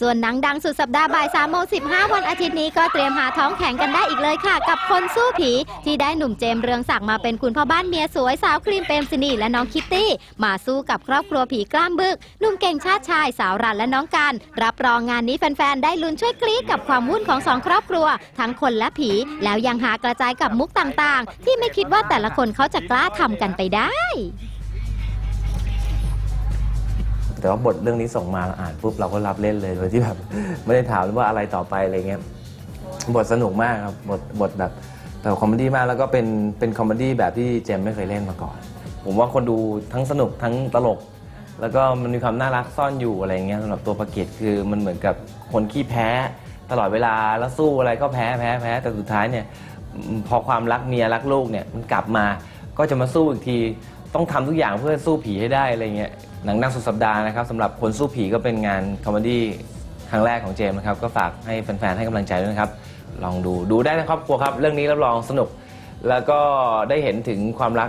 ส่วนหนังดังสุดสัปดาห์บ่าย3โมง15วันอาทิตย์นี้ก็เตรียมหาท้องแข็งกันได้อีกเลยค่ะ กับคนสู้ผี ที่ได้หนุ่มเจมส์เรืองศักดิ์มาเป็นคุณพ่อบ้านเมียสวยสาวครีมเปรมสินีและน้องคิตตี้ มาสู้กับครอบครัวผีกล้ามบึกหนุ่มเก่งชาติชายสาวรันและน้องการรับรองงานนี้แฟนๆได้ลุ้นช่วยกรี๊ดกับความวุ่นของสองครอบครัว ทั้งคนและผี แล้วยังหากระจายกับมุกต่างๆ ที่ไม่คิดว่าแต่ละคนเขาจะกล้าทำกันไปได้ แต่ว่าบทเรื่องนี้ส่งมาเราอ่านปุ๊บเราก็รับเล่นเลยโดยที่แบบไม่ได้ถามว่าอะไรต่อไปอะไรเงี้ยบทสนุกมากครับบทบทแบบแบบคอมเมดี้มากแล้วก็เป็นเป็นคอมเมดี้แบบที่เจมไม่เคยเล่นมาก่อน ผมว่าคนดูทั้งสนุกทั้งตลก แล้วก็มันมีความน่ารักซ่อนอยู่อะไรเงี้ยสำหรับตัวประกิตคือมันเหมือนกับคนขี้แพ้ ตลอดเวลาแล้วสู้อะไรก็แพ้แพ้แพ้แต่สุดท้ายเนี่ยพอความรักเมียรักลูกเนี่ยมันกลับมาก็จะมาสู้อีกทีต้องทำทุกอย่างเพื่อสู้ผีให้ได้อะไรเงี้ย หนังดังสุดสัปดาห์นะครับสำหรับคนสู้ผีก็เป็นงานคอมเมดี้ครั้งแรกของเจมส์นะครับ ก็ฝากให้แฟนๆ ให้กำลังใจด้วยนะครับ ลองดูดูได้ในครอบครัวครับ เรื่องนี้รับรองสนุก แล้วก็ได้เห็นถึงความรัก